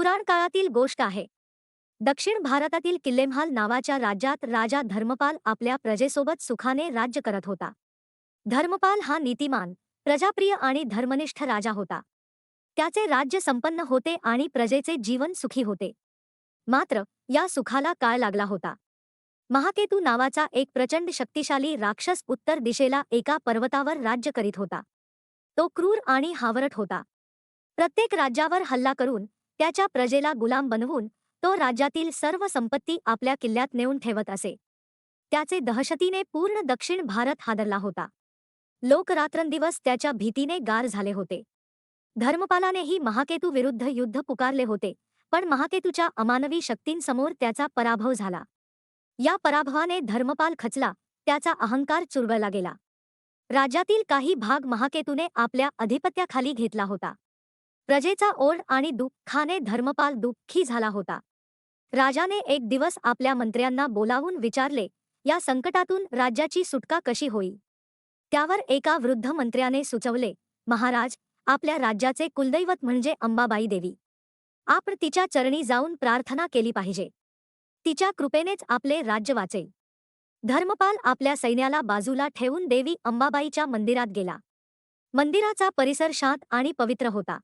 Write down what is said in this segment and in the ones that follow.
पुराण काळातील गोष्ट आहे. दक्षिण भारतातील किल्लेमहाल नावाच्या राज्यात राजा धर्मपाल आपल्या प्रजेसोबत सुखाने राज्य करत होता. धर्मपाल हा नीतिमान प्रजाप्रिय आणि धर्मनिष्ठ राजा होता. त्याचे राज्य संपन्न होते आणि प्रजेचे जीवन सुखी होते. मात्र या सुखाला काळ लागला होता. महाकेतू नावाचा एक प्रचंड शक्तिशाली राक्षस उत्तर दिशेला एका पर्वतावर राज्य करीत होता. तो क्रूर आणि हावरट होता. प्रत्येक राज्यावर हल्ला करून त्याच्या प्रजेला गुलाम बनवून तो राज्यातील सर्व संपत्ती आपल्या किल्ल्यात नेऊन ठेवत असे. त्याचे दहशतीने पूर्ण दक्षिण भारत हादरला होता. लोक रात्रंदिवस त्याच्या भीतीने गार झाले होते. धर्मपालानेही महाकेतू विरुद्ध युद्ध पुकारले होते पण महाकेतूच्या अमानवी शक्तींसमोर त्याचा पराभव झाला. या पराभवाने धर्मपाल खचला त्याचा अहंकार चुरगळला गेला. राज्यातील काही भाग महाकेतूने आपल्या अधिपत्याखाली घेतला होता. प्रजेचा ओढ आणि दुःखाने धर्मपाल दुःखी झाला होता. राजाने एक दिवस आपल्या मंत्र्यांना बोलावून विचारले या संकटातून राज्याची सुटका कशी होईल? त्यावर एका वृद्ध मंत्र्याने सुचवले महाराज आपल्या राज्याचे कुलदैवत म्हणजे अंबाबाई देवी. आपण तिच्या चरणी जाऊन प्रार्थना केली पाहिजे. तिच्या कृपेनेच आपले राज्य वाचेल. धर्मपाल आपल्या सैन्याला बाजूला ठेवून देवी अंबाबाईच्या मंदिरात गेला. मंदिराचा परिसर शांत आणि पवित्र होता.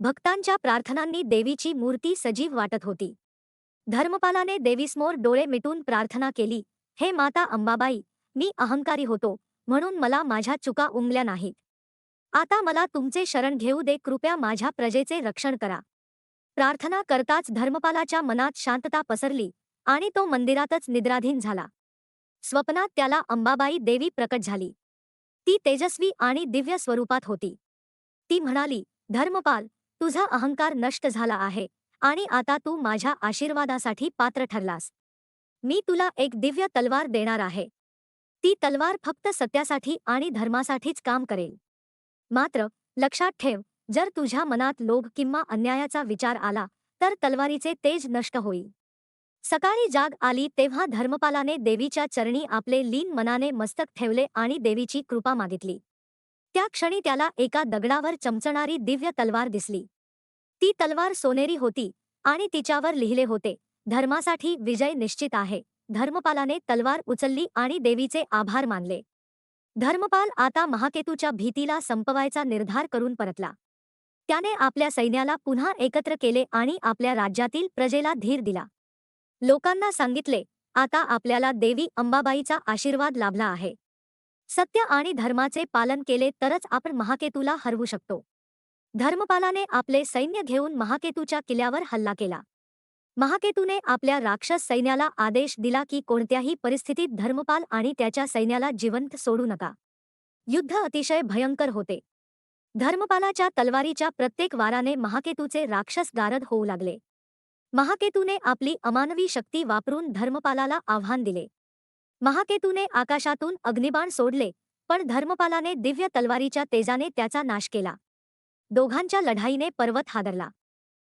भक्तांच्या प्रार्थनांनी देवीची मूर्ती सजीव वाटत होती. धर्मपालाने देवीसमोर डोळे मिटून प्रार्थना केली हे माता अंबाबाई मी अहंकारी होतो म्हणून मला माझ्या चुका उमल्या नाहीत. आता मला तुमचे शरण घेऊ दे कृपया माझ्या प्रजेचे रक्षण करा. प्रार्थना करताच धर्मपालाच्या मनात शांतता पसरली आणि तो मंदिरातच निद्राधीन झाला. स्वप्नात त्याला अंबाबाई देवी प्रकट झाली. ती तेजस्वी आणि दिव्य स्वरूपात होती. ती म्हणाली धर्मपाल तुझा अहंकार नष्ट झाला आहे आणि आता तू माझ्या आशीर्वादासाठी पात्र ठरलास. मी तुला एक दिव्य तलवार देणार आहे. ती तलवार फक्त सत्यासाठी आणि धर्मासाठीच काम करेल. मात्र लक्षात ठेव जर तुझ्या मनात लोभ किंवा अन्यायाचा विचार आला तर तलवारीचे तेज नष्ट होईल. सकाळी जाग आली तेव्हा धर्मपालाने देवीच्या चरणी आपले लीन मनाने मस्तक ठेवले आणि देवीची कृपा मागितली. त्या क्षणी त्याला एका दगडावर चमचणारी दिव्य तलवार दिसली. ती तलवार सोनेरी होती आणि तिच्यावर लिहिले होते धर्मासाठी विजय निश्चित आहे. धर्मपालाने तलवार उचलली आणि देवीचे आभार मानले. धर्मपाल आता महाकेतूच्या भीतीला संपवायचा निर्धार करून परतला. त्याने आपल्या सैन्याला पुन्हा एकत्र केले आणि आपल्या राज्यातील प्रजेला धीर दिला. लोकांना सांगितले आता आपल्याला देवी अंबाबाईचा आशीर्वाद लाभला आहे. सत्य आणि धर्माचे पालन केले तरच आपण महाकेतूला हरवू शकतो. धर्मपालाने आपले सैन्य घेऊन महाकेतूच्या किल्ल्यावर हल्ला केला. महाकेतूने आपल्या राक्षस सैन्याला आदेश दिला की कोणत्याही परिस्थितीत धर्मपाल आणि त्याच्या सैन्याला जिवंत सोडू नका. युद्ध अतिशय भयंकर होते. धर्मपालाच्या तलवारीच्या प्रत्येक वाराने महाकेतूचे राक्षस गारद होऊ लागले. महाकेतूने आपली अमानवी शक्ती वापरून धर्मपालाला आव्हान दिले. महाकेतूने आकाशातून अग्निबाण सोडले पण धर्मपालाने दिव्य तलवारीच्या तेजाने त्याचा नाश केला. दोघांच्या लढाईने पर्वत हादरला.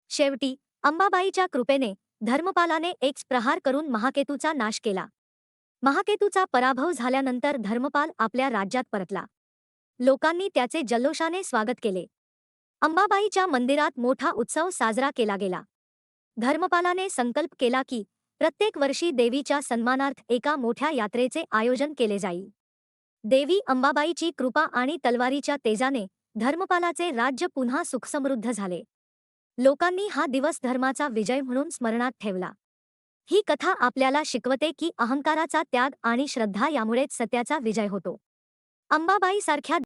शेवटी अंबाबाईच्या कृपेने धर्मपालाने एक प्रहार करून महाकेतूचा नाश केला. महाकेतूचा पराभव झाल्यानंतर धर्मपाल आपल्या राज्यात परतला. लोकांनी त्याचे जल्लोषाने स्वागत केले. अंबाबाईच्या मंदिरात मोठा उत्सव साजरा केला गेला. धर्मपालाने संकल्प केला की प्रत्येक वर्षी देवीच्या सन्मानार्थ एका मोठ्या यात्रेचे आयोजन केले जाईल देवी अंबाबाईची कृपा आणि तलवारीच्या तेजाने धर्मपालाचे राज्य पुन्हा सुखसमृद्ध झाले. लोकांनी हा दिवस धर्माचा विजय म्हणून स्मरणात ठेवला. ही कथा आपल्याला शिकवते की अहंकाराचा त्याग आणि श्रद्धा यामुळेच सत्याचा विजय होतो. अंबाबाईसारख्या